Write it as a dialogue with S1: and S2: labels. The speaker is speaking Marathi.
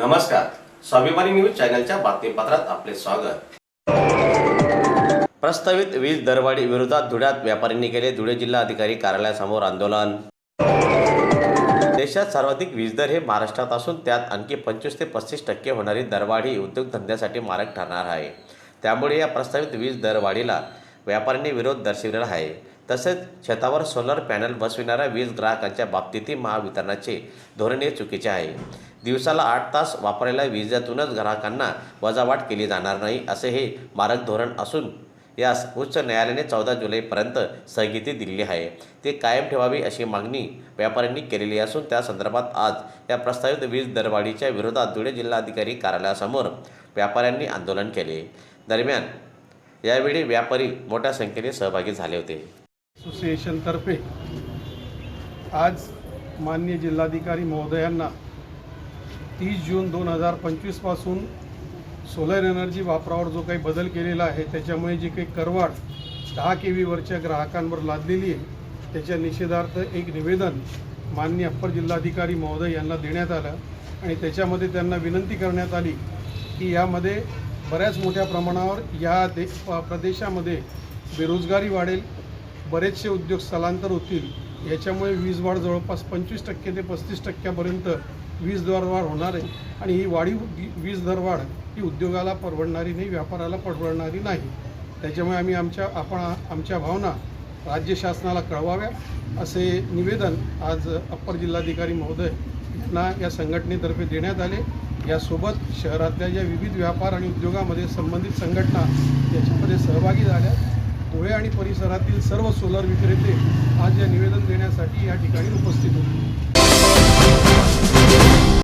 S1: नमस्कार. स्वाभिमानी न्यूज चॅनलच्या बातमीपत्रात आपले स्वागत. प्रस्तावित वीज दरवाढी विरोधात धुळ्यात व्यापाऱ्यांनी केले धुळे जिल्हा अधिकारी कार्यालयासमोर आंदोलन. देशात सर्वाधिक वीज दर हे महाराष्ट्रात असून त्यात आणखी पंचवीस ते पस्तीस टक्के होणारी दरवाढी उद्योगधंद्यासाठी मारक ठरणार आहे. त्यामुळे या प्रस्तावित वीज दरवाढीला व्यापाऱ्यांनी विरोध दर्शविलेला आहे. तसेच शेतावर सोलर पॅनल बसविणाऱ्या वीज ग्राहकांच्या बाबतीतही महावितरणाचे धोरण हे चुकीचे आहे. दिवसाला आठ तास वापरायला विजेतूनच ग्राहकांना वजावाट केली जाणार नाही असे हे मारक धोरण असून यास उच्च न्यायालयाने चौदा जुलैपर्यंत स्थगिती दिलेली आहे. ते कायम ठेवावी अशी मागणी व्यापाऱ्यांनी केलेली असून त्या संदर्भात आज या प्रस्तावित वीज दरवाढीच्या विरोधात धुळे जिल्हाधिकारी कार्यालयासमोर व्यापाऱ्यांनी आंदोलन केले. दरम्यान यावेळी व्यापारी मोठ्या संख्येने सहभागी झाले होते.
S2: असोसिएशनतर्फे आज मान्य जिल्हाधिकारी महोदयांना तीस जून दोन हजार पंचवीसपासून सोलर एनर्जी वापरावर जो काही बदल केलेला आहे त्याच्यामुळे जी काही करवाढ दहा के व्हीवरच्या ग्राहकांवर लादलेली आहे त्याच्या निषेधार्थ एक निवेदन मान्य अप्पर जिल्हाधिकारी महोदय यांना देण्यात आलं आणि त्याच्यामध्ये त्यांना विनंती करण्यात आली की यामध्ये बऱ्याच मोठ्या प्रमाणावर या दे प्रदेशामध्ये बेरोजगारी वाढेल बरेचसे उद्योग स्थलांतर होतील. याच्यामुळे वीज वाढ जवळपास पंचवीस टक्के ते पस्तीस टक्क्यापर्यंत वीज दरवाढ होणार आहे आणि ही वाढीव वीज दरवाढ ही उद्योगाला परवडणारी नाही व्यापाराला परवडणारी नाही. त्याच्यामुळे आम्ही आमच्या आपण आमच्या भावना राज्य शासनाला कळवाव्या असे निवेदन आज अप्पर जिल्हाधिकारी महोदय यांना या संघटनेतर्फे देण्यात आले. यासोबत शहरातल्या ज्या विविध व्यापार आणि उद्योगामध्ये संबंधित संघटना याच्यामध्ये सहभागी झाल्या. धुळे आणि परिसरातील सर्व सोलर विक्रेते आज या निवेदन देण्यासाठी या ठिकाणी उपस्थित होते.